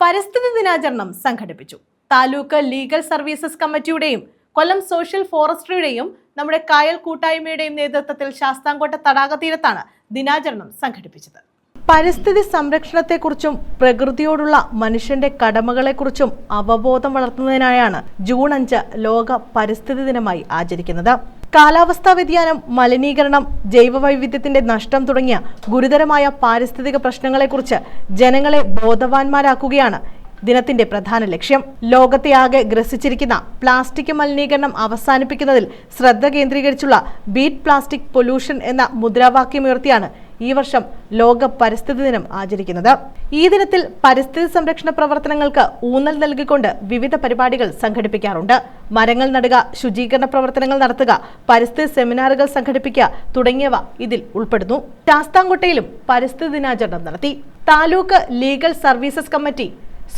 പരിസ്ഥിതി ദിനാചരണം സംഘടിപ്പിച്ചു. താലൂക്ക് ലീഗൽ സർവീസസ് കമ്മിറ്റിയുടെയും കൊല്ലം സോഷ്യൽ ഫോറസ്ട്രിയുടെയും നമ്മുടെ കായൽ കൂട്ടായ്മയുടെയും നേതൃത്വത്തിൽ ശാസ്താംകോട്ട തടാക തീരത്താണ് ദിനാചരണം സംഘടിപ്പിച്ചത്. പരിസ്ഥിതി സംരക്ഷണത്തെക്കുറിച്ചും പ്രകൃതിയോടുള്ള മനുഷ്യന്റെ കടമകളെക്കുറിച്ചും അവബോധം വളർത്തുന്നതിനായാണ് ജൂൺ അഞ്ച് ലോക പരിസ്ഥിതി ദിനമായി ആചരിക്കുന്നത്. കാലാവസ്ഥാ വ്യതിയാനം മലിനീകരണം ജൈവവൈവിധ്യത്തിന്റെ നഷ്ടം തുടങ്ങിയ ഗുരുതരമായ പാരിസ്ഥിതിക പ്രശ്നങ്ങളെക്കുറിച്ച് ജനങ്ങളെ ബോധവാന്മാരാക്കുകയാണ് ദിനത്തിന്റെ പ്രധാന ലക്ഷ്യം. ലോകത്തെ ആകെ ഗ്രസിച്ചിരിക്കുന്ന പ്ലാസ്റ്റിക് മലിനീകരണം അവസാനിപ്പിക്കുന്നതിൽ ശ്രദ്ധ കേന്ദ്രീകരിച്ചുള്ള ബീറ്റ് പ്ലാസ്റ്റിക് പൊല്യൂഷൻ എന്ന മുദ്രാവാക്യമുയർത്തിയാണ് ഈ വർഷം ലോക പരിസ്ഥിതി ദിനം ആചരിക്കുന്നത്. ഈ ദിനത്തിൽ പരിസ്ഥിതി സംരക്ഷണ പ്രവർത്തനങ്ങൾക്ക് ഊന്നൽ നൽകിക്കൊണ്ട് വിവിധ പരിപാടികൾ സംഘടിപ്പിക്കാറുണ്ട്. മരങ്ങൾ നടുക ശുചീകരണ പ്രവർത്തനങ്ങൾ നടത്തുക പരിസ്ഥിതി സെമിനാറുകൾ സംഘടിപ്പിക്കുക തുടങ്ങിയവ ഇതിൽ ഉൾപ്പെടുന്നു. ശാസ്താംകോട്ടയിലും പരിസ്ഥിതി ദിനാചരണം നടത്തി. Taluk legal services committee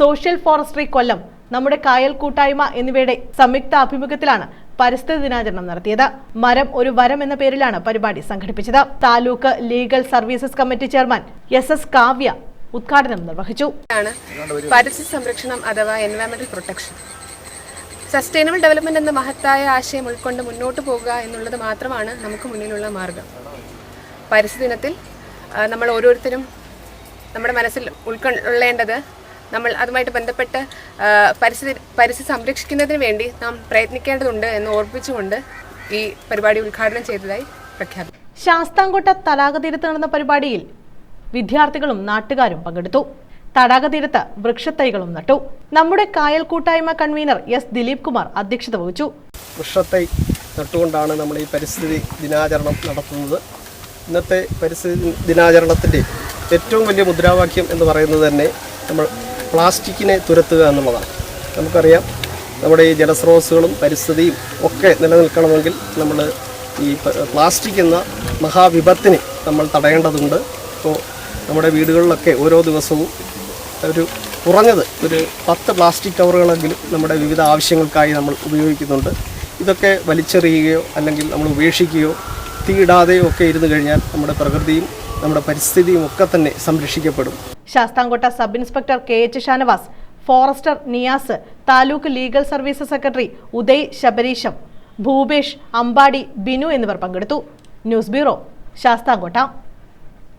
social forestry Kollam നമ്മുടെ കായൽ കൂട്ടായ്മ എന്നിവയുടെ സംയുക്ത ആഭിമുഖ്യത്തിലാണ് പരിസ്ഥിതി ദിനാചരണം നടത്തിയത്. മരം ഒരു വരം എന്ന പേരിലാണ് പരിപാടി സംഘടിപ്പിച്ചത്. Taluk legal services committee chairman S S Kavya ഉദ്ഘാടനം നിർവഹിച്ചു. പരിസ്ഥിതി സംരക്ഷണം അഥവാ എൻവയറമെന്റൽ പ്രൊട്ടക്ഷൻ സസ്റ്റൈനബിൾ ഡെവലപ്മെന്റ് എന്ന മഹത്തായ ആശയം ഉൾക്കൊണ്ട് മുന്നോട്ട് പോകുക എന്നുള്ളത് മാത്രമാണ് നമുക്ക് മുന്നിലുള്ള മാർഗം. പരിസ്ഥിതി ദിനത്തിൽ നമ്മൾ ഓരോരുത്തരും നമ്മുടെ മനസ്സിൽ ഉൾക്കൊള്ളേണ്ടത് നമ്മൾ അതുമായിട്ട് ബന്ധപ്പെട്ട് പരിസ്ഥിതി പരിസ്ഥിതി സംരക്ഷിക്കുന്നതിന് വേണ്ടി നാം പ്രയത്നിക്കേണ്ടതുണ്ട് എന്ന് ഓർപ്പിച്ചുകൊണ്ട് ഈ പരിപാടി ഉദ്ഘാടനം ചെയ്തതായി പ്രഖ്യാപിച്ചു. ശാസ്താംകോട്ട തടാക തീരത്ത് നടന്ന പരിപാടിയിൽ വിദ്യാർത്ഥികളും നാട്ടുകാരും പങ്കെടുത്തു. തടാക തീരത്ത് വൃക്ഷത്തൈകളും നട്ടു. നമ്മുടെ കായൽ കൂട്ടായ്മ കൺവീനർ എസ് ദിലീപ് കുമാർ അധ്യക്ഷത വഹിച്ചു. വൃക്ഷത്തൈ നട്ടുകൊണ്ടാണ് നമ്മൾ ഈ പരിസ്ഥിതി ദിനാചരണം നടത്തുന്നത്. ഇന്നത്തെ പരിസ്ഥിതി ദിനാചരണത്തിന്റെ ഏറ്റവും വലിയ മുദ്രാവാക്യം എന്ന് പറയുന്നത് തന്നെ നമ്മൾ പ്ലാസ്റ്റിക്കിനെ തുരത്തുക എന്നുള്ളതാണ്. നമുക്കറിയാം നമ്മുടെ ഈ ജലസ്രോതസ്സുകളും പരിസ്ഥിതിയും ഒക്കെ നിലനിൽക്കണമെങ്കിൽ നമ്മൾ ഈ പ്ലാസ്റ്റിക് എന്ന മഹാവിപത്തിനെ നമ്മൾ തടയേണ്ടതുണ്ട്. അപ്പോൾ നമ്മുടെ വീടുകളിലൊക്കെ ഓരോ ദിവസവും ഒരു കുറഞ്ഞത് ഒരു പത്ത് പ്ലാസ്റ്റിക് കവറുകളെങ്കിലും നമ്മുടെ വിവിധ ആവശ്യങ്ങൾക്കായി നമ്മൾ ഉപയോഗിക്കുന്നുണ്ട്. ഇതൊക്കെ വലിച്ചെറിയുകയോ അല്ലെങ്കിൽ നമ്മൾ ഉപേക്ഷിക്കുകയോ തീയിടാതെയോ ഒക്കെ ഇരുന്നു കഴിഞ്ഞാൽ നമ്മുടെ പ്രകൃതിയും നമ്മുടെ പരിസ്ഥിതിയും ഒക്കെ തന്നെ സംരക്ഷിക്കപ്പെടും. Sasthamcotta sub inspector K H Shanavas forester Niyas taluk legal services secretary Uday ശബരീഷം Bhupesh Ambadi Binu എന്നിവർ പങ്കെടുത്തു. News bureau Sasthamcotta.